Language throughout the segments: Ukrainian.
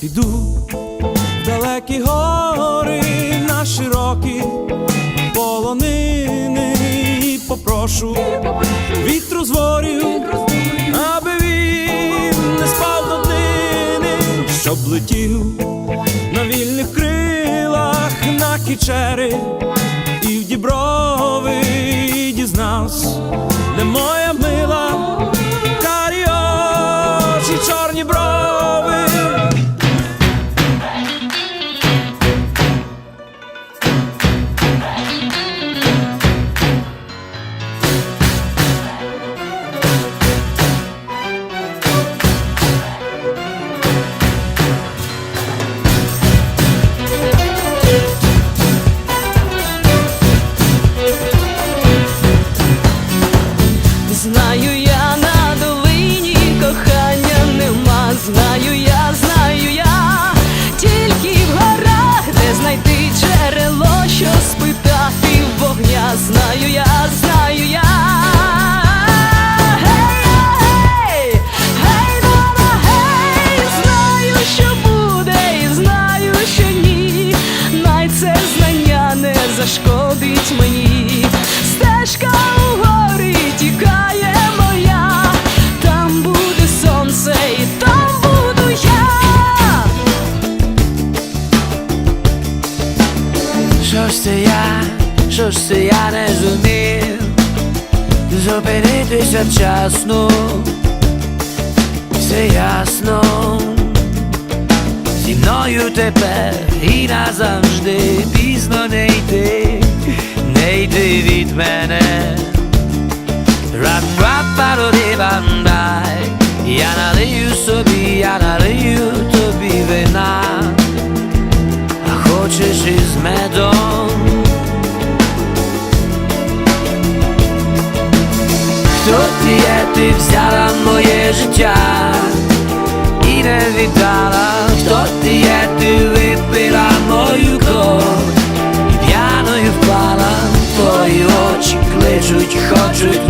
піду в далекі гори на широкі полонини і попрошу вітру з ворів, аби він не спав до щоб летів на вільних крилах на кічери і в діброви і дізнався, де моя мила, ж це я, що ж це я не зумів зупинитися вчасно, все ясно, зі мною тепер і назавжди пізно не йти, не йти від мене. Рап-рап-пароди-бандай Я налию собі, я налию тобі вина життя. І не віддала, хто ти є, ти випила мою кров. І п'яною впала, твої очі кличуть, хочуть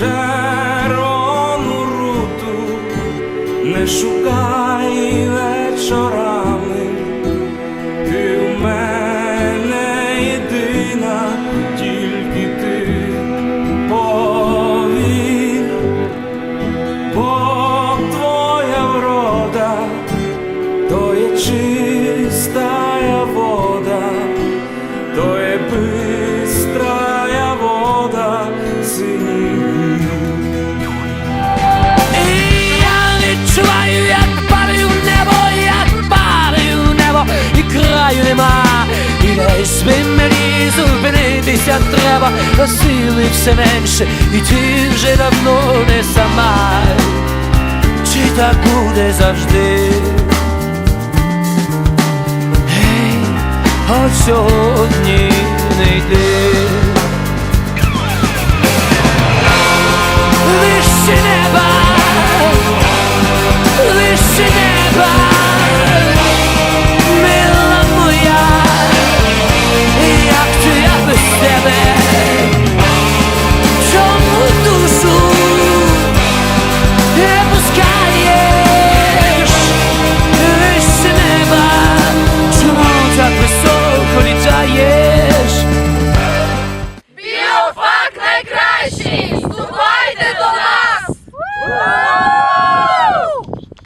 Червону руту не шукай зупинитися треба, та сили все менше, і ти вже давно не сама. Чи так буде завжди? Гей, от сьогодні не йди. Вище неба